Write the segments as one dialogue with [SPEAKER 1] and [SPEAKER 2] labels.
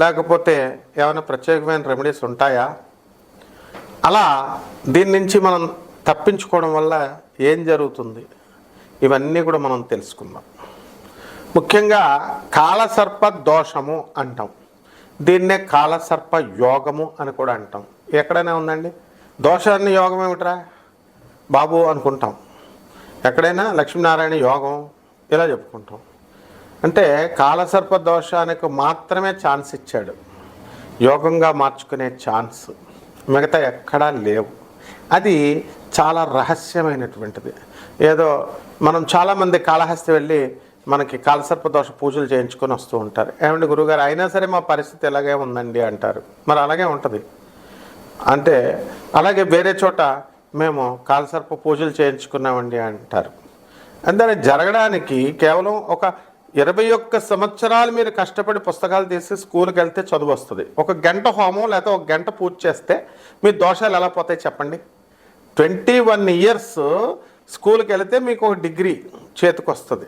[SPEAKER 1] లేకపోతే ఏమైనా ప్రత్యేకమైన రెమెడీస్ ఉంటాయా? అలా దీని నుంచి మనం తప్పించుకోవడం వల్ల ఏం జరుగుతుంది? ఇవన్నీ కూడా మనం తెలుసుకుందాం. ముఖ్యంగా కాలసర్ప దోషము అంటాం. దీన్నే కాలసర్ప యోగము అని కూడా అంటాం. ఎక్కడైనా ఉందండి? దోషాన్ని యోగం ఏమిట్రా? బాబు అనుకుంటాం. ఎక్కడైనా లక్ష్మీనారాయణ యోగం ఇలా చెప్పుకుంటాం. అంటే కాలసర్ప దోషానికి మాత్రమే ఛాన్స్ ఇచ్చాడు. యోగంగా మార్చుకునే ఛాన్స్ మిగతా ఎక్కడా లేవు. అది చాలా రహస్యమైనటువంటిది. ఏదో మనం చాలామంది కాళహస్తి వెళ్ళి మనకి కాలసర్ప దోష పూజలు చేయించుకొని వస్తూ ఉంటారు. ఏమండి గురుగారు అయినా సరే మా పరిస్థితి ఇలాగే ఉందండి అంటారు. మరి అలాగే ఉంటుంది. అంటే అలాగే వేరే చోట మేము కాలసర్ప పూజలు చేయించుకున్నామండి అంటారు. అంటే జరగడానికి కేవలం ఒక ఇరవై ఒక్క సంవత్సరాలు మీరు కష్టపడి పుస్తకాలు తీసి స్కూల్కి వెళ్తే చదువు వస్తుంది. ఒక గంట హోమం లేకపోతే ఒక గంట పూజ చేస్తే మీ దోషాలు ఎలా పోతాయి చెప్పండి? ట్వంటీ వన్ ఇయర్స్ స్కూల్కి వెళితే మీకు ఒక డిగ్రీ చేతికి వస్తుంది.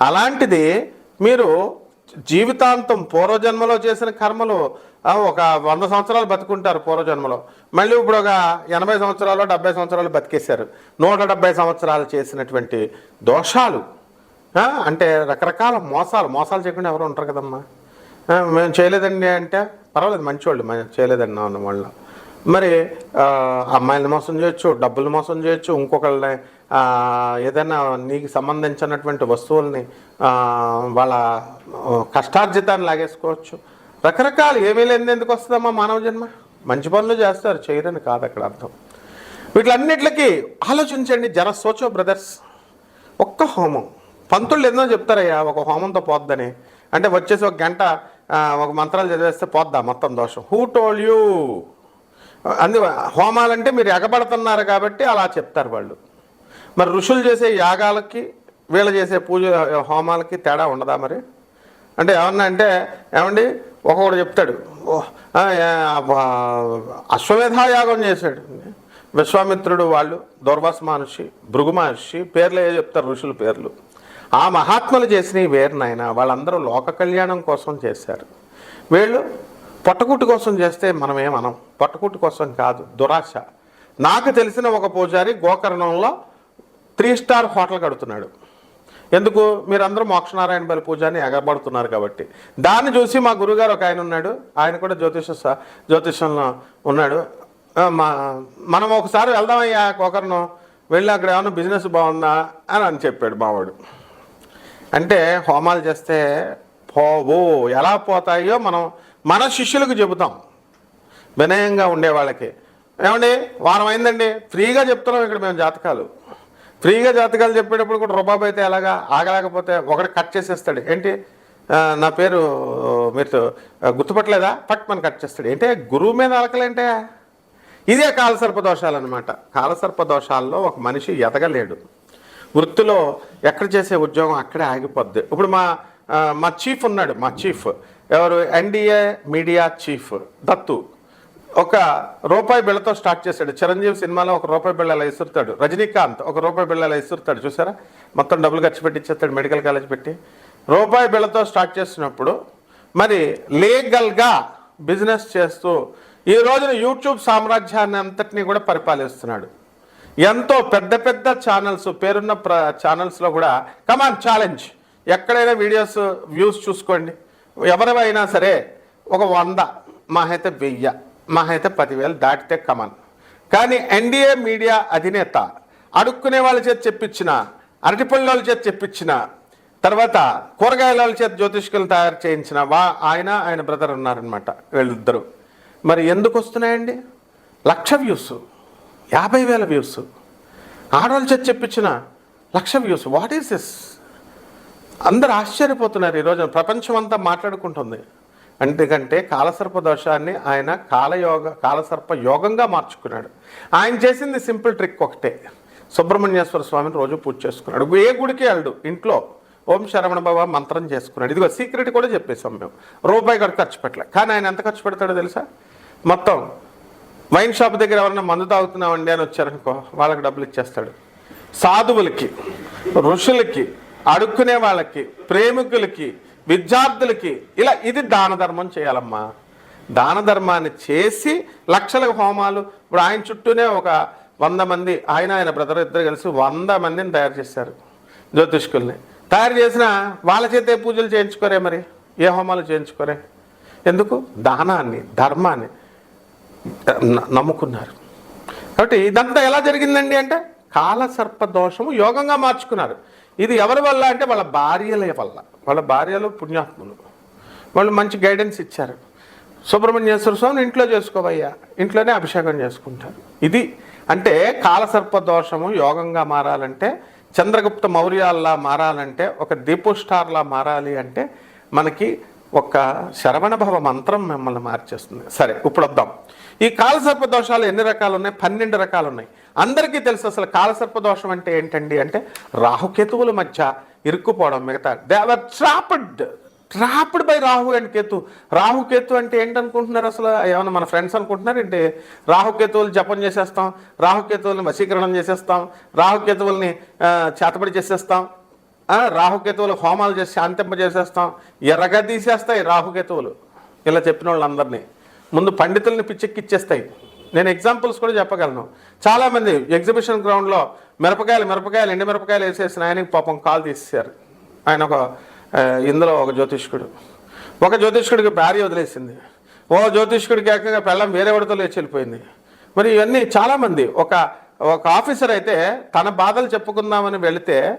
[SPEAKER 1] అలాంటిది మీరు జీవితాంతం పూర్వజన్మలో చేసిన కర్మలు ఒక వంద సంవత్సరాలు బతుకుంటారు పూర్వజన్మలో. మళ్ళీ ఇప్పుడు ఒక ఎనభై సంవత్సరాలు డెబ్బై సంవత్సరాలు బతికేశారు. నూట డెబ్బై సంవత్సరాలు చేసినటువంటి దోషాలు అంటే రకరకాల మోసాలు మోసాలు చేయకుండా ఎవరు ఉంటారు కదమ్మా. మేము చేయలేదండి అంటే పర్వాలేదు మంచివాళ్ళు మేము చేయలేదండి అన్న వాళ్ళు. మరి అమ్మాయిలను మోసం చేయొచ్చు డబ్బులు మోసం చేయొచ్చు ఇంకొకళ్ళని ఏదైనా నీకు సంబంధించినటువంటి వస్తువుల్ని వాళ్ళ కష్టార్జితాన్ని లాగేసుకోవచ్చు. రకరకాలు ఏమీ లేని ఎందుకు వస్తుందమ్మా మానవ జన్మ? మంచి పనులు చేస్తారు చేయరని కాదు అక్కడ అర్థం. వీటిలన్నిటికీ ఆలోచించండి జర సోచో బ్రదర్స్. ఒక్క హోమం. పంతులు ఎన్నో చెప్తారయ్యా ఒక హోమంతో పోద్దని. అంటే వచ్చేసి ఒక గంట ఒక మంత్రాలు చదివేస్తే పోద్దా మొత్తం దోషం? హూ టోల్ యూ అందు హోమాలంటే మీరు ఎగబడుతున్నారు కాబట్టి అలా చెప్తారు వాళ్ళు. మరి ఋషులు చేసే యాగాలకి వీళ్ళు చేసే పూజ హోమాలకి తేడా ఉండదా మరి? అంటే ఏమన్నా అంటే ఏమండి ఒక్కొక్కడు చెప్తాడు అశ్వమేధాయాగం యాగం చేశాడు. విశ్వామిత్రుడు వాళ్ళు దుర్వాస మహర్షి భృగు మహర్షి పేర్లు ఏ చెప్తారు ఋషుల పేర్లు. ఆ మహాత్ములు చేసినవి వేరు నాయన. వాళ్ళందరూ లోక కళ్యాణం కోసం చేశారు. వీళ్ళు పొట్టకుట్టు కోసం చేస్తే మనమే మనం పొట్టకుట్టు కోసం కాదు దురాశ. నాకు తెలిసిన ఒక పూజారి గోకర్ణంలో త్రీ స్టార్ హోటల్ కడుతున్నాడు. ఎందుకు? మీరందరూ మోక్షనారాయణ బలి పూజని ఎగబడుతున్నారు కాబట్టి. దాన్ని చూసి మా గురుగారు ఒక ఆయన ఉన్నాడు. ఆయన కూడా జ్యోతిష జ్యోతిషంలో ఉన్నాడు. మా మనం ఒకసారి వెళ్దామయ్యా గోకర్ణం. వెళ్ళి అక్కడ ఏమన్నా బిజినెస్ బాగుందా అని అని చెప్పాడు మావాడు. అంటే హోమాలు చేస్తే పోవు ఎలా పోతాయో మనం మన శిష్యులకు చెబుతాం. వినయంగా ఉండే వాళ్ళకి. ఏమండి వారం అయిందండి ఫ్రీగా చెప్తున్నాం ఇక్కడ మేము జాతకాలు. ఫ్రీగా జాతకాలు చెప్పేటప్పుడు కూడా రుబాబు అయితే ఎలాగా ఆగలేకపోతే ఒకటి కట్ చేసేస్తాడు. ఏంటి? నా పేరు మీరు గుర్తుపట్టలేదా? పట్ మన కట్ చేస్తాడు. ఏంటి? గురువు మీద అలకలేంటే? ఇదే కాలసర్ప దోషాలు అనమాట కాలసర్ప దోషాల్లో ఒక మనిషి ఎదగలేడు. వృత్తిలో ఎక్కడ చేసే ఉద్యోగం అక్కడే ఆగిపోద్ది. ఇప్పుడు మా మా చీఫ్ ఉన్నాడు మా చీఫ్. ఎవరు? NDA media chief Dattu. ఒక రూపాయి బిళ్ళతో స్టార్ట్ చేశాడు. చిరంజీవి సినిమాలో ఒక రూపాయి బిళ్ళ అలా ఇసురుతాడు. రజనీకాంత్ ఒక రూపాయి బిళ్ళ అలా ఇసురుతాడు. చూసారా? మొత్తం డబ్బులు ఖర్చు పెట్టి ఇచ్చేస్తాడు మెడికల్ కాలేజ్ పెట్టి. రూపాయి బిళ్ళతో స్టార్ట్ చేసినప్పుడు మరి లీగల్గా బిజినెస్ చేస్తూ ఈ రోజున యూట్యూబ్ సామ్రాజ్యాన్ని అంతటినీ కూడా పరిపాలిస్తున్నాడు. ఎంతో పెద్ద పెద్ద ఛానల్స్ పేరున్న ప్ర ఛానల్స్లో కూడా కమాన్ ఛాలెంజ్ ఎక్కడైనా వీడియోస్ వ్యూస్ చూసుకోండి. ఎవరివైనా సరే ఒక వంద మాహైతే వెయ్య వెయ్యి పదివేలు దాటితే కమాన్ కానీ ఎన్డీఏ మీడియా అధినేత అడుక్కునే వాళ్ళ చేత చెప్పించిన అరటిపళ్ళ వాళ్ళ చేత చెప్పించిన తర్వాత కూరగాయల వాళ్ళ చేత జ్యోతిష్కులు తయారు చేయించిన వా ఆయన ఆయన బ్రదర్ ఉన్నారనమాట వీళ్ళిద్దరు. మరి ఎందుకు వస్తున్నాయండి? లక్ష వ్యూస్ యాభై వేల వ్యూస్. ఆడవాళ్ళు చేత చెప్పించిన లక్ష వ్యూస్. వాట్ ఈస్ దిస్ అందరు ఆశ్చర్యపోతున్నారు ఈరోజు ప్రపంచం అంతా మాట్లాడుకుంటుంది. ఎందుకంటే కాలసర్ప దోషాన్ని ఆయన కాలయోగ కాలసర్ప యోగంగా మార్చుకున్నాడు. ఆయన చేసింది సింపుల్ ట్రిక్ ఒకటే. సుబ్రహ్మణ్యేశ్వర స్వామిని రోజు పూజ చేసుకున్నాడు. ఏ గుడికి వెళ్ళడు. ఇంట్లో ఓం శరవణ బాబా మంత్రం చేసుకున్నాడు. ఇదిగో సీక్రెట్ కూడా చెప్పేసాం మేము. రూపాయి కూడా ఖర్చు పెట్టలే. కానీ ఆయన ఎంత ఖర్చు పెడతాడో తెలుసా? మొత్తం వైన్ షాప్ దగ్గర ఎవరన్నా మందు తాగుతున్నామండి అని వచ్చారనుకో వాళ్ళకి డబ్బులు ఇచ్చేస్తాడు. సాధువులకి ఋషులకి అడుక్కునే వాళ్ళకి ప్రేమికులకి విద్యార్థులకి ఇలా ఇది దాన ధర్మం చేయాలమ్మా. దాన ధర్మాన్ని చేసి లక్షల హోమాలు. ఇప్పుడు ఆయన చుట్టూనే ఒక వంద మంది ఆయన ఆయన బ్రదర్ ఇద్దరు కలిసి వంద మందిని తయారు చేశారు జ్యోతిష్కుల్ని. తయారు చేసిన వాళ్ళ చేతే పూజలు చేయించుకోరే మరి? ఏ హోమాలు చేయించుకోరే? ఎందుకు? దానాన్ని ధర్మాన్ని. నమ్ముకున్నారు. కాబట్టి ఇదంతా ఎలా జరిగిందండి అంటే కాలసర్ప దోషము యోగంగా మార్చుకున్నారు. ఇది ఎవరి వల్ల అంటే వాళ్ళ భార్యల వల్ల. వాళ్ళ భార్యలు పుణ్యాత్ములు. వాళ్ళు మంచి గైడెన్స్ ఇచ్చారు. సుబ్రహ్మణ్యేశ్వర స్వామిని ఇంట్లో చేసుకోవయ్యా ఇంట్లోనే అభిషేకం చేసుకుంటారు. ఇది అంటే కాలసర్ప దోషము యోగంగా మారాలంటే చంద్రగుప్త మౌర్యాల్లా మారాలంటే ఒక దీపోస్టార్లా మారాలి అంటే మనకి ఒక శరవణభవ మంత్రం మిమ్మల్ని మార్చేస్తుంది. సరే ఇప్పుడు వద్దాం. ఈ కాలసర్ప దోషాలు ఎన్ని రకాలు ఉన్నాయి పన్నెండు రకాలు ఉన్నాయి అందరికీ తెలుసు అసలు కాలసర్ప దోషం అంటే ఏంటండి అంటే రాహుకేతువుల మధ్య ఇరుక్కుపోవడం మిగతా. They are trapped trapped by Rahu and Ketu. Rahu Ketu అంటే ఏంటనుకుంటున్నారు అసలు? ఏమైనా మన ఫ్రెండ్స్ అనుకుంటున్నారు? ఏంటి? రాహుకేతువులు జపం చేసేస్తాం రాహుకేతువులను వశీకరణం చేసేస్తాం రాహుకేతువుల్ని ఆ, చేతబడి చేసేస్తాం రాహుకేతువులు హోమాలు చేసి శాంతింప చేసేస్తాం ఎర్రగా తీసేస్తాయి రాహుకేతువులు. ఇలా చెప్పిన వాళ్ళందరినీ ముందు పండితుల్ని పిచ్చెక్కిచ్చేస్తాయి. నేను ఎగ్జాంపుల్స్ కూడా చెప్పగలను. చాలామంది ఎగ్జిబిషన్ గ్రౌండ్లో మిరపకాయలు మిరపకాయలు ఎండి మిరపకాయలు వేసేసిన ఆయనకి పాపం కాల్ తీసేశారు. ఆయన ఒక ఇందులో ఒక జ్యోతిష్కుడు. ఒక జ్యోతిష్కుడికి భార్య వదిలేసింది. ఓ జ్యోతిష్కుడికి ఏకంగా పెళ్ళం వేరే వాడితో లేచి వెళ్ళిపోయింది. మరి ఇవన్నీ చాలామంది ఒక ఒక ఆఫీసర్ అయితే తన బాధలు చెప్పుకుందామని వెళితే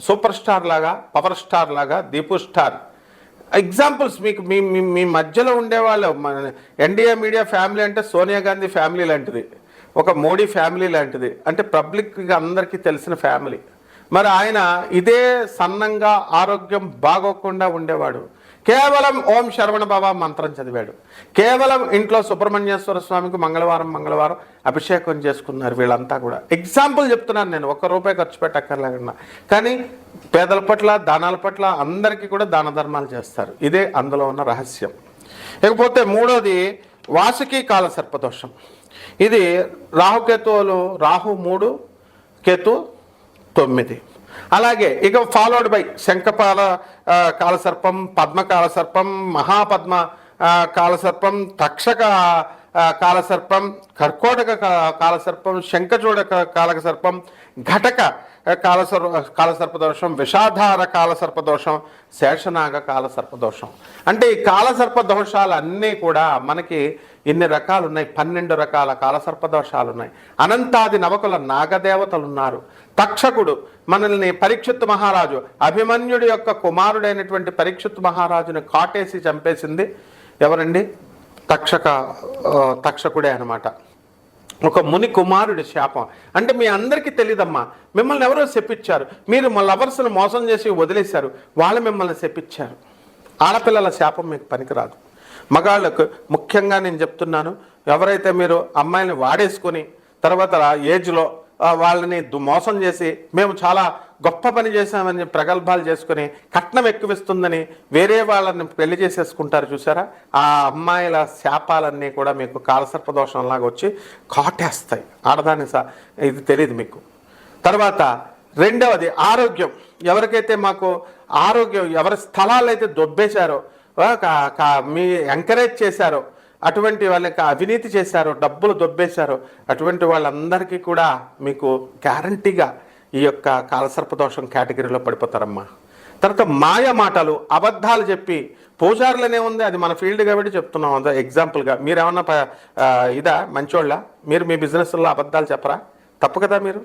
[SPEAKER 1] సూపర్ స్టార్ లాగా పవర్ స్టార్ లాగా దీపు స్టార్. ఎగ్జాంపుల్స్ మీకు మీ మీ మధ్యలో ఉండేవాళ్ళు మన ఎన్డీఏ మీడియా ఫ్యామిలీ అంటే సోనియా గాంధీ ఫ్యామిలీ లాంటిది. ఒక మోడీ ఫ్యామిలీ లాంటిది. అంటే పబ్లిక్గా అందరికీ తెలిసిన ఫ్యామిలీ. మరి ఆయన ఇదే సన్నంగా ఆరోగ్యం బాగోకుండా ఉండేవాడు. కేవలం ఓం శరవణ బాబా మంత్రం చదివాడు. కేవలం ఇంట్లో సుబ్రహ్మణ్యేశ్వర స్వామికి మంగళవారం మంగళవారం అభిషేకం చేసుకున్నారు వీళ్ళంతా కూడా. ఎగ్జాంపుల్ చెప్తున్నాను నేను ఒక్క రూపాయి ఖర్చు పెట్టక్కర్లేకుండా. కానీ పేదల పట్ల దానాల పట్ల అందరికీ కూడా దాన ధర్మాలు చేస్తారు. ఇదే అందులో ఉన్న రహస్యం. ఇకపోతే మూడోది వాసుకి కాల సర్పదోషం. ఇది రాహుకేతువులు రాహు మూడు కేతు తొమ్మిది. అలాగే ఇక ఫాలోడ్ బై శంఖపాల కాలసర్పం పద్మ కాలసర్పం మహాపద్మ కాలసర్పం తక్షక కాలసర్పం కర్కోటక కాలసర్పం శంఖచూడ కాలక కాలసర్పం ఘటక కాలసర్ కాలసర్పదోషం విషాధార కాలసర్పదోషం శేషనాగ కాలసర్పదోషం. అంటే ఈ కాలసర్ప దోషాలన్నీ కూడా మనకి ఇన్ని రకాలు ఉన్నాయి పన్నెండు రకాల కాలసర్పదోషాలు ఉన్నాయి అనంతాది నవకుల నాగదేవతలు ఉన్నారు తక్షకుడు మనల్ని పరీక్షిత్ మహారాజు అభిమన్యుడి యొక్క కుమారుడైనటువంటి పరీక్షిత్ మహారాజుని కాటేసి చంపేసింది. ఎవరండి? తక్షక తక్షకుడే అనమాట ఒక ముని కుమారుడి శాపం. అంటే మీ అందరికీ తెలియదమ్మా మిమ్మల్ని ఎవరో చెప్పించారు మీరు మా లవర్స్ని మోసం చేసి వదిలేశారు. వాళ్ళు మిమ్మల్ని చెప్పించారు ఆడపిల్లల శాపం మీకు పనికిరాదు. మగాళ్ళకు ముఖ్యంగా నేను చెప్తున్నాను ఎవరైతే మీరు అమ్మాయిని వాడేసుకొని తర్వాత ఏజ్లో వాళ్ళని దు- మోసం చేసి మేము చాలా గొప్ప పని చేశామని ప్రగల్భాలు చేసుకుని కట్నం ఎక్కువిస్తుందని వేరే వాళ్ళని పెళ్ళి చేసేసుకుంటారు చూసారా? ఆ అమ్మాయిల శాపాలన్నీ కూడా మీకు కాలసర్పదోషంలాగా వచ్చి కాటేస్తాయి. ఆడదాని సా ఇది తెలియదు మీకు. తర్వాత రెండవది ఆరోగ్యం. ఎవరికైతే మాకు ఆరోగ్యం ఎవరి స్థలాలు అయితే దొబ్బేశారో మీ ఎంకరేజ్ చేశారు. అటువంటి వాళ్ళకి అవినీతి చేశారు డబ్బులు దొబ్బేశారు. అటువంటి వాళ్ళందరికీ కూడా మీకు గ్యారంటీగా ఈ యొక్క కాలసర్పదోషం కేటగిరీలో పడిపోతారమ్మా. తర్వాత మాయ మాటలు అబద్ధాలు చెప్పి పూజారులనే ఉంది అది మన ఫీల్డ్ కాబట్టి చెప్తున్నాం. అదే ఎగ్జాంపుల్గా మీరేమన్నా ఇదా? మంచోళ్ళ? మీరు మీ బిజినెస్లో అబద్ధాలు చెప్పరా? తప్పు కదా మీరు?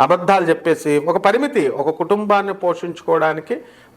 [SPEAKER 1] అబద్ధాలు చెప్పేసి ఒక పరిమితి ఒక కుటుంబాన్ని పోషించుకోవడానికి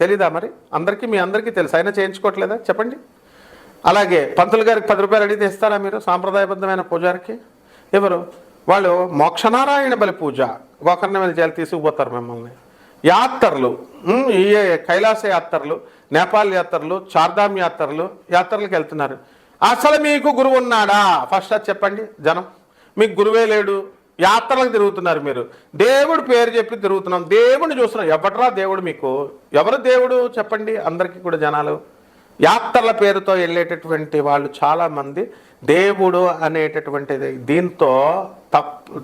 [SPEAKER 1] తెలీదా మరి? అందరికీ మీ అందరికీ తెలుసు. అయినా చేయించుకోవట్లేదా? చెప్పండి. అలాగే పంతులు గారికి పది రూపాయలు అడిగితే ఇస్తారా మీరు? సాంప్రదాయబద్ధమైన పూజారికి? ఎవరు? వాళ్ళు మోక్షనారాయణ బలి పూజ. గోకర్ణ మీద తీసుకుపోతారు మిమ్మల్ని. యాత్రలు. ఈ కైలాస యాత్రలు నేపాల్ యాత్రలు చార్ధామ్ యాత్రలు యాత్రలకు వెళ్తున్నారు. అసలు మీకు గురువు ఉన్నాడా? ఫస్ట్ అది చెప్పండి జనం. మీకు గురువే లేడు. యాత్రలకు తిరుగుతున్నారు మీరు. దేవుడు పేరు చెప్పి తిరుగుతున్నాం. దేవుడిని చూస్తున్నాం. ఎవడరా దేవుడు మీకు? ఎవరు దేవుడు చెప్పండి అందరికీ కూడా జనాలు? యాత్రల పేరుతో వెళ్ళేటటువంటి వాళ్ళు చాలామంది దేవుడు అనేటటువంటిది. దీంతో తప్పు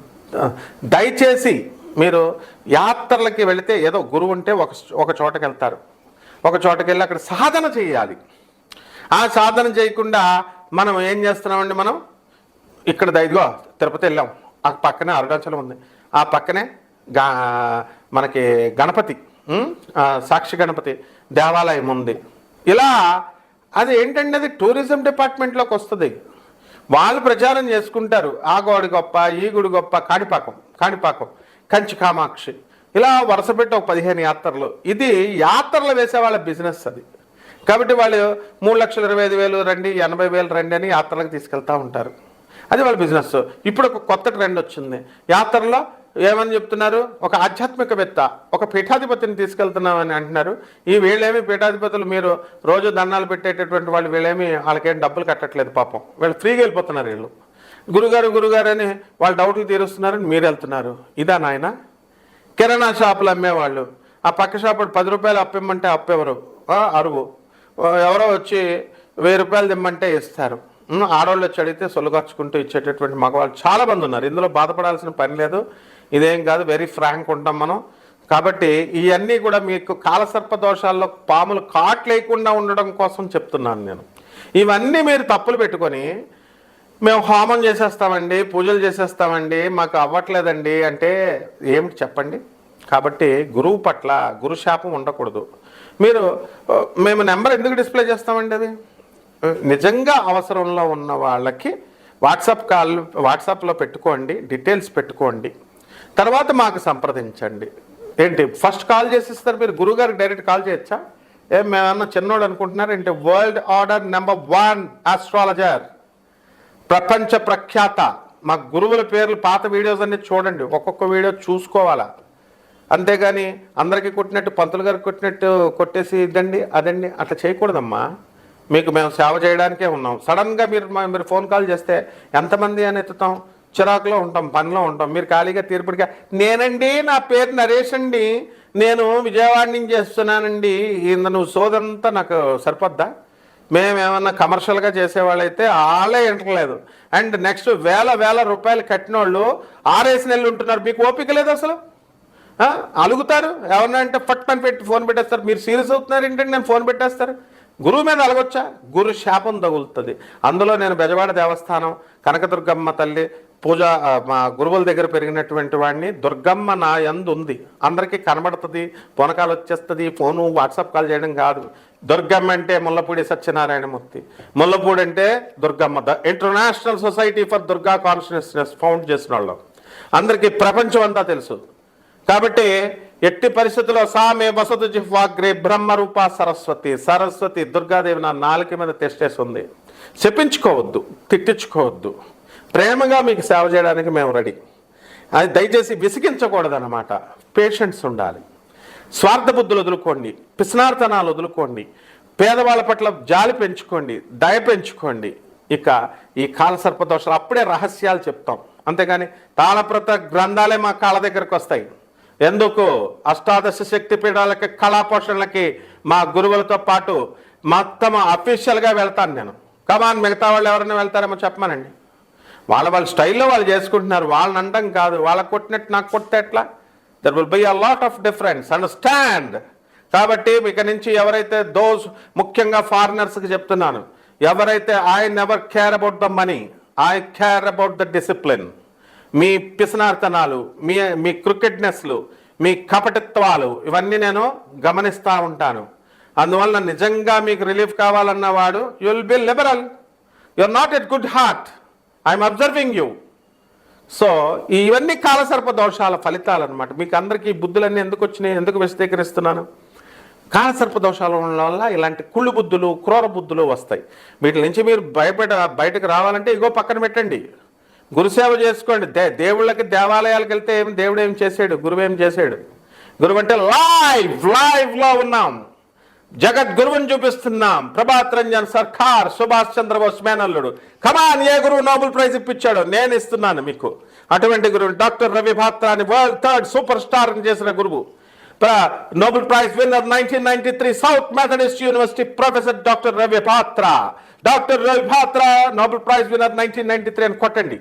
[SPEAKER 1] దయచేసి మీరు యాత్రలకి వెళితే ఏదో గురువు ఉంటే ఒక ఒక చోటకి వెళ్తారు ఒక చోటకి వెళ్ళి అక్కడ సాధన చేయాలి. ఆ సాధన చేయకుండా మనం ఏం చేస్తున్నామండి మనం? ఇక్కడ దైదిగో తిరుపతి వెళ్ళాం. ఆ పక్కనే అరుణాచలం ఉంది. ఆ పక్కనే గా మనకి గణపతి సాక్షి గణపతి దేవాలయం ఉంది. ఇలా అది ఏంటంటే అది? టూరిజం డిపార్ట్మెంట్లోకి వస్తుంది. వాళ్ళు ప్రచారం చేసుకుంటారు. ఆ గోడి గొప్ప ఈ గుడి గొప్ప కాణిపాకం కాణిపాకం కంచి కామాక్షి. ఇలా వరుస పెట్టి ఒక పదిహేను యాత్రలు. ఇది యాత్రలు వేసే వాళ్ళ బిజినెస్ అది. కాబట్టి వాళ్ళు మూడు లక్షల ఇరవై ఐదు వేలు రండి ఎనభై వేలు రండి అని యాత్రలకు తీసుకెళ్తూ ఉంటారు. అది వాళ్ళ బిజినెస్. ఇప్పుడు ఒక కొత్త ట్రెండ్ వచ్చింది. యాత్రలో ఏమని చెప్తున్నారు? ఒక ఆధ్యాత్మికవేత్త ఒక పీఠాధిపతిని తీసుకెళ్తున్నామని అంటున్నారు. ఈ వీళ్ళేమి పీఠాధిపతులు? మీరు రోజు దండాలు పెట్టేటటువంటి వాళ్ళు వీళ్ళేమి వాళ్ళకేం డబ్బులు కట్టట్లేదు పాపం. వీళ్ళు ఫ్రీగా వెళ్ళిపోతున్నారు వీళ్ళు. గురుగారు గురుగారు అని వాళ్ళు డౌట్లు తీరుస్తున్నారని మీరు వెళ్తున్నారు. ఇదా నాయన? కిరాణా షాపులు అమ్మేవాళ్ళు. ఆ పక్క షాపు పది రూపాయలు అప్పిమ్మంటే అప్పెవరు? అరువు. ఎవరో వచ్చి వెయ్యి రూపాయలు తెమ్మంటే ఇస్తారు. ఆడవాళ్ళు వచ్చి అడిగితే సొల్లుగర్చుకుంటూ ఇచ్చేటటువంటి మగవాళ్ళు చాలా మంది ఉన్నారు. ఇందులో బాధపడాల్సిన పని లేదు. ఇదేం కాదు వెరీ ఫ్రాంక్ ఉంటాం మనం. కాబట్టి ఇవన్నీ కూడా మీకు కాలసర్ప దోషాల్లో పాములు కాట్లేయకుండా ఉండడం కోసం చెప్తున్నాను నేను. ఇవన్నీ మీరు తప్పులు పెట్టుకొని మేము హోమం చేసేస్తామండి పూజలు చేసేస్తామండి మాకు అవ్వట్లేదండి అంటే ఏమిటి చెప్పండి? కాబట్టి గురువు పట్ల గురు శాపం ఉండకూడదు. మీరు మేము నెంబర్ ఎందుకు డిస్ప్లే చేస్తామండి అది? నిజంగా అవసరంలో ఉన్న వాళ్ళకి వాట్సాప్ కాల్ వాట్సాప్లో పెట్టుకోండి డీటెయిల్స్ పెట్టుకోండి. తర్వాత మాకు సంప్రదించండి. ఏంటి ఫస్ట్ కాల్ చేసిస్తారు మీరు? గురుగారికి డైరెక్ట్ కాల్ చేయొచ్చా? ఏం మేమన్నా చిన్నోడు అనుకుంటున్నారు? ఏంటి world order number one astrologer. ప్రపంచ ప్రఖ్యాత. మా గురువుల పేర్లు పాత వీడియోస్ అన్నీ చూడండి. ఒక్కొక్క వీడియో చూసుకోవాలా? అంతేగాని అందరికీ కొట్టినట్టు పంతులు గారికి కొట్టినట్టు కొట్టేసి ఇదండి అదండి అట్లా చేయకూడదమ్మా. మీకు మేము సేవ చేయడానికే ఉన్నాం. సడన్గా మీరు మీరు ఫోన్ కాల్ చేస్తే ఎంతమంది అని ఎత్తుతాం? చిరాకులో ఉంటాం పనిలో ఉంటాం. మీరు ఖాళీగా తీర్పుడిగా నేనండి నా పేరు నరేష్ అండి. నేను విజయవాడ నుంచి చేస్తున్నానండి ఇంత నువ్వు సోదంతా నాకు సరిపోద్దా? మేమేమన్నా కమర్షియల్గా చేసేవాళ్ళైతే వాళ్ళే ఇంటర్లేదు అండ్ నెక్స్ట్ వేల వేల రూపాయలు కట్టిన వాళ్ళు ఆరేసి నెలలు ఉంటున్నారు. మీకు ఓపిక లేదు అసలు? అలుగుతారు? ఎవరన్నా అంటే ఫట్ పని పెట్టి ఫోన్ పెట్టేస్తారు. మీరు సీరియస్ అవుతున్నారు ఏంటంటే నేను ఫోన్ పెట్టేస్తారు. గురువు మీద అలగొచ్చా గురు శాపం తగులుతుంది. అందులో నేను బెజవాడ దేవస్థానం కనకదుర్గమ్మ తల్లి పూజ మా గురువుల దగ్గర పెరిగినటువంటి వాడిని దుర్గమ్మ నా యందు ఉంది. అందరికీ కనబడుతుంది పొనకాలు వచ్చేస్తుంది ఫోను వాట్సాప్ కాల్ చేయడం కాదు. దుర్గమ్మ అంటే ముల్లపూడి సత్యనారాయణమూర్తి. ముల్లపూడి అంటే Durgamma. The international society for Durga consciousness found చేసిన వాళ్ళం. అందరికీ ప్రపంచం అంతా తెలుసు. కాబట్టి ఎట్టి పరిస్థితుల్లో సామే వసతు జిహ్వాగ్రే బ్రహ్మరూప సరస్వతి సరస్వతి దుర్గాదేవి నా నాలుక మీద తెస్టేసి ఉంది చెప్పించుకోవద్దు తిట్టించుకోవద్దు. ప్రేమగా మీకు సేవ చేయడానికి మేము రెడీ. అది దయచేసి విసిగించకూడదు పేషెంట్స్ ఉండాలి. స్వార్థ బుద్ధులు వదులుకోండి పిస్నార్తనాలు వదులుకోండి పేదవాళ్ళ పట్ల జాలి పెంచుకోండి దయ పెంచుకోండి. ఇక ఈ కాల దోషాలు అప్పుడే రహస్యాలు చెప్తాం. అంతేగాని తాళప్రత గ్రంథాలే మా కాళ్ళ దగ్గరకు వస్తాయి. ఎందుకు అష్టాదశ శక్తి పీఠాలకి కళాపోషణలకి మా గురువులతో పాటు మొత్తం అఫీషియల్గా వెళ్తాను నేను. కమాన్ మిగతా వాళ్ళు ఎవరైనా వెళ్తారేమో చెప్పమానండి. వాళ్ళ వాళ్ళ స్టైల్లో వాళ్ళు చేసుకుంటున్నారు. వాళ్ళని అండం కాదు. వాళ్ళకి కొట్టినట్టు నాకు కొట్టే ఎట్లా? There will by a lot of difference understand కాబట్టి ఇక నుంచి ఎవరైతే దోస్ ముఖ్యంగా ఫారినర్స్కి చెప్తున్నాను ఎవరైతే I never care about the money I care about the discipline మీ పిసనార్తనాలు మీ మీ క్రికెట్నెస్లు మీ కపటిత్వాలు ఇవన్నీ నేను గమనిస్తూ ఉంటాను. అందువల్ల నిజంగా మీకు రిలీఫ్ కావాలన్న వాడు you will be liberal you are not at good heart I'm observing you so ఇవన్నీ కాలసర్ప దోషాల ఫలితాలు అనమాట మీకు అందరికీ బుద్ధులన్నీ ఎందుకు వచ్చినాయి ఎందుకు విశదీకరిస్తున్నాను కాలసర్ప దోషాలు ఉండడం వల్ల ఇలాంటి కుళ్ళు బుద్ధులు క్రూర బుద్ధులు వస్తాయి. వీటి నుంచి మీరు భయపడ బయటకు రావాలంటే ఇగో పక్కన పెట్టండి. గురుసేవ చేసుకోండి. దే దేవుళ్ళకి దేవాలయాలకు వెళ్తే ఏం దేవుడు ఏం చేశాడు? గురువు ఏం చేశాడు? గురువు అంటే లైవ్ లైవ్లో ఉన్నాం. జగద్గురువుని చూపిస్తున్నాం. ప్రభాత్ రంజన్ సర్కార్ సుభాష్ చంద్రబోస్ మేనల్లుడు. కమాన్ ఏ గురువు నోబెల్ ప్రైజ్ ఇప్పించాడు నేను ఇస్తున్నాను మీకు. అటువంటి గురువు డాక్టర్ రవి భాత్రాని వరల్డ్ థర్డ్ సూపర్ స్టార్ చేసిన గురువు. ప్ర- Nobel prize winner nineteen ninety three South Methodist university professor doctor Ravi Batra doctor Ravi Batra Nobel prize winner nineteen ninety three అని కొట్టండి.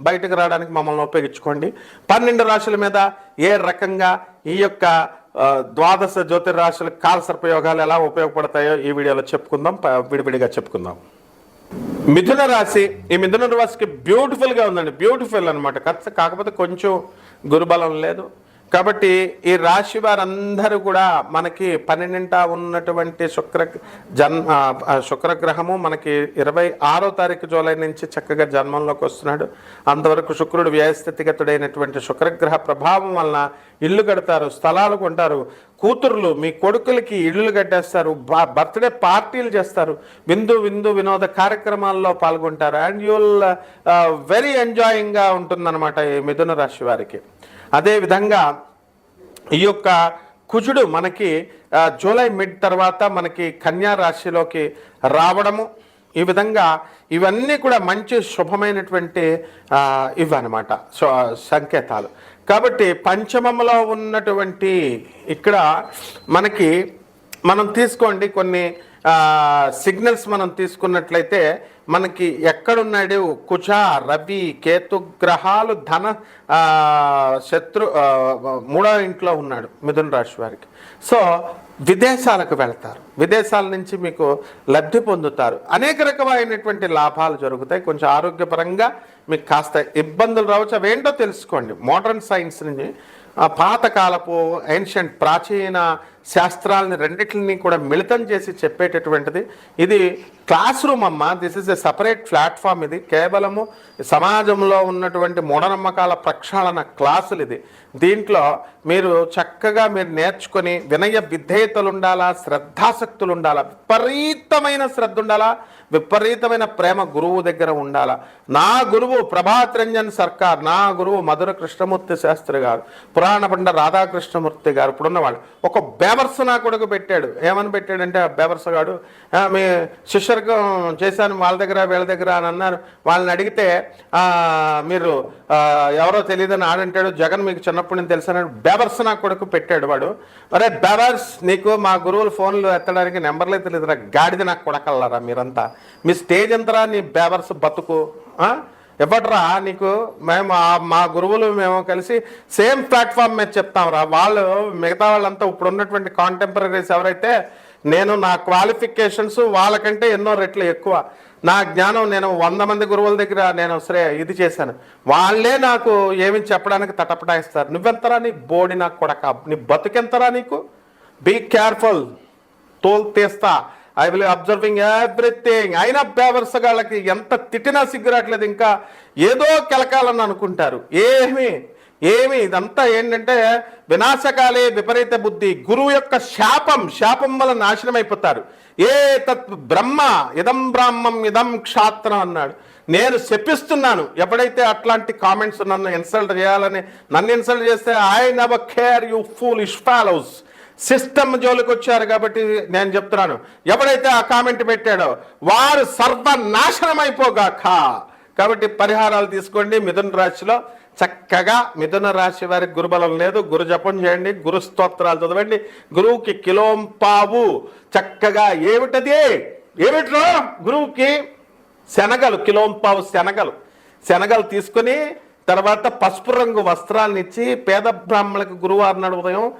[SPEAKER 1] బయటకు రావడానికి మమ్మల్ని ఉపయోగించుకోండి పన్నెండు రాశుల మీద ఏ రకంగా ఈ యొక్క ద్వాదశ జ్యోతిర్రాశుల కాలసర్ప యోగాలు ఎలా ఉపయోగపడతాయో ఈ వీడియోలో చెప్పుకుందాం. ప- విడివిడిగా చెప్పుకుందాం. మిథున రాశి ఈ మిథున రాశికి బ్యూటిఫుల్గా ఉందండి. బ్యూటిఫుల్ అనమాట కాకపోతే కొంచెం గురుబలం లేదు. కాబట్టి ఈ రాశి వారందరూ కూడా మనకి పన్నెండింట ఉన్నటువంటి శుక్ర జన్ శుక్రగ్రహము మనకి ఇరవై ఆరో తారీఖు జూలై నుంచి చక్కగా జన్మంలోకి వస్తున్నాడు. అంతవరకు శుక్రుడు వ్యయస్థితిగతుడైనటువంటి శుక్రగ్రహ ప్రభావం వలన ఇల్లు కడతారు స్థలాలు కొంటారు కూతుర్లు మీ కొడుకులకి ఇళ్ళు కట్టేస్తారు బర్త్డే పార్టీలు చేస్తారు విందు విందు వినోద కార్యక్రమాల్లో పాల్గొంటారు. అండ్ యుల్ వెరీ ఎంజాయింగ్గా ఉంటుందన్నమాట ఈ మిథున రాశి వారికి. అదేవిధంగా ఈ యొక్క కుజుడు మనకి జూలై మిడ్ తర్వాత మనకి కన్యా రాశిలోకి రావడము. ఈ విధంగా ఇవన్నీ కూడా మంచి శుభమైనటువంటి ఇవన్నమాట సో- సంకేతాలు. కాబట్టి పంచమంలో ఉన్నటువంటి ఇక్కడ మనకి మనం తీసుకోండి కొన్ని సిగ్నల్స్ మనం తీసుకున్నట్లయితే మనకి ఎక్కడున్నాడు? కుజ రవి కేతు గ్రహాలు ధన శత్రు మూడో ఇంట్లో ఉన్నాడు మిథున రాశి వారికి. సో విదేశాలకు వెళ్తారు. విదేశాల నుంచి మీకు లబ్ధి పొందుతారు. అనేక రకమైనటువంటి లాభాలు జరుగుతాయి. కొంచెం ఆరోగ్యపరంగా మీకు కాస్త ఇబ్బందులు రావచ్చు. అవేంటో తెలుసుకోండి. మోడర్న్ సైన్స్ నుంచి పాతకాలపు ఏన్షియంట్ ప్రాచీన శాస్త్రాలని రెండింటిని కూడా మిళితం చేసి చెప్పేటటువంటిది. ఇది క్లాస్ రూమ్ అమ్మ this is a separate platform ఇది. కేవలము సమాజంలో ఉన్నటువంటి మూఢనమ్మకాల ప్రక్షాళన క్లాసులు ఇది. దీంట్లో మీరు చక్కగా మీరు నేర్చుకొని వినయ విధేయతలు ఉండాలా శ్రద్ధాసక్తులు ఉండాలా విపరీతమైన శ్రద్ధ ఉండాలా విపరీతమైన ప్రేమ గురువు దగ్గర ఉండాలా? నా గురువు ప్రభాత్ రంజన్ సర్కార్ నా గురువు మధుర కృష్ణమూర్తి శాస్త్రి గారు పురాణ పండ రాధాకృష్ణమూర్తి గారు ఇప్పుడున్నవాడు ఒక బేవర్స నా కొడుకు పెట్టాడు. ఏమని పెట్టాడంటే ఆ బేవర్సగాడు మీ శిష్యర్గం చేశాను వాళ్ళ దగ్గర వీళ్ళ దగ్గర అని అన్నారు. వాళ్ళని అడిగితే మీరు ఎవరో తెలియదని ఆడంటాడు జగన్ మీకు చిన్నప్పటి నుంచి తెలిసాను బేవర్స్ నా కొడుకు పెట్టాడు వాడు. అరే బేవర్స్ నీకు మా గురువులు ఫోన్లు ఎత్తడానికి నెంబర్లే తెలియదురా గాడిద నాకు కొడకల్లారా మీరంతా? మీ స్టేజ్ ఎంతరా నీ బేవర్స్ బతుకు? ఇవ్వట్రా నీకు? మేము మా గురువులు మేము కలిసి సేమ్ ప్లాట్ఫామ్ మీద చెప్తాంరా వాళ్ళు మిగతా వాళ్ళంతా ఇప్పుడు ఉన్నటువంటి కాంటెంపరీస్ ఎవరైతే నేను నా క్వాలిఫికేషన్స్ వాళ్ళకంటే ఎన్నో రెట్లు ఎక్కువ. నా జ్ఞానం నేను వంద మంది గురువుల దగ్గర నేను సరే ఇది చేశాను. వాళ్ళే నాకు ఏమి చెప్పడానికి తటపటాయిస్తారు. నువ్వెంతరా నీ బోడి నాకు కొడక? నీ బతుకెంతరా నీకు? బీ కేర్ఫుల్ తోలు తీస్తా. ఐ విల్ అబ్జర్వింగ్ ఎవ్రీథింగ్ అయినా బేవర్సగాళ్ళకి ఎంత తిట్టినా సిగ్గురాట్లేదు ఇంకా. ఏదో కెలకాలని అనుకుంటారు. ఏమి? ఏమి? ఇదంతా ఏంటంటే వినాశకాలే విపరీత బుద్ధి. గురువు యొక్క శాపం శాపం వల్ల నాశనం అయిపోతారు. ఏ తత్ బ్రహ్మ ఇదం బ్రాహ్మం ఇదం క్షాత్రం అన్నాడు. నేను శపిస్తున్నాను. ఎప్పుడైతే అట్లాంటి కామెంట్స్ నన్ను ఇన్సల్ట్ చేయాలని నన్ను ఇన్సల్ట్ చేస్తే I never care you fool is follows system జోలికి వచ్చారు కాబట్టి నేను చెప్తున్నాను. ఎవడైతే ఆ కామెంట్ పెట్టాడో వారు సర్వనాశనం అయిపోగాక కాబట్టి పరిహారాలు తీసుకోండి. మిథున రాశిలో చక్కగా మిథున రాశి వారికి గురుబలం లేదు. గురు జపం చేయండి. గురు స్తోత్రాలు చదవండి. గురువుకి కిలోంపావు చక్కగా ఏమిటది? ఏమిట్రో? గురువుకి శనగలు కిలోంపావు శనగలు. శనగలు తీసుకొని తర్వాత పసుపు రంగు వస్త్రాలను ఇచ్చి పేద బ్రాహ్మణులకు గురువారం నాడు ఉదయం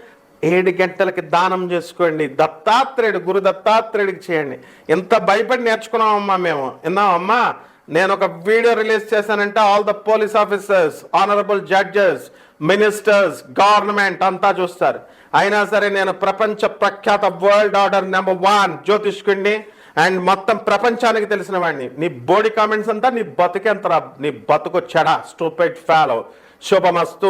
[SPEAKER 1] ఏడు గంటలకి దానం చేసుకోండి. దత్తాత్రేయుడు గురు దత్తాత్రేయుడికి చేయండి. ఎంత భయపడి నేర్చుకున్నామమ్మా మేము. విన్నామమ్మా నేను ఒక వీడియో రిలీజ్ చేశానంటే all the police officers honourable judges ministers government అంతా చూస్తారు. అయినా సరే నేను ప్రపంచ ప్రఖ్యాత వరల్డ్ ఆర్డర్ నెంబర్ వన్ జ్యోతిష్కుడిని అండ్ మొత్తం ప్రపంచానికి తెలిసిన వాడిని నీ బాడీ కామెంట్స్ అంతా నీ బతుకెంతరా? నీ బతుకు చెడ స్టూపైట్ ఫాలో. శుభమస్తు.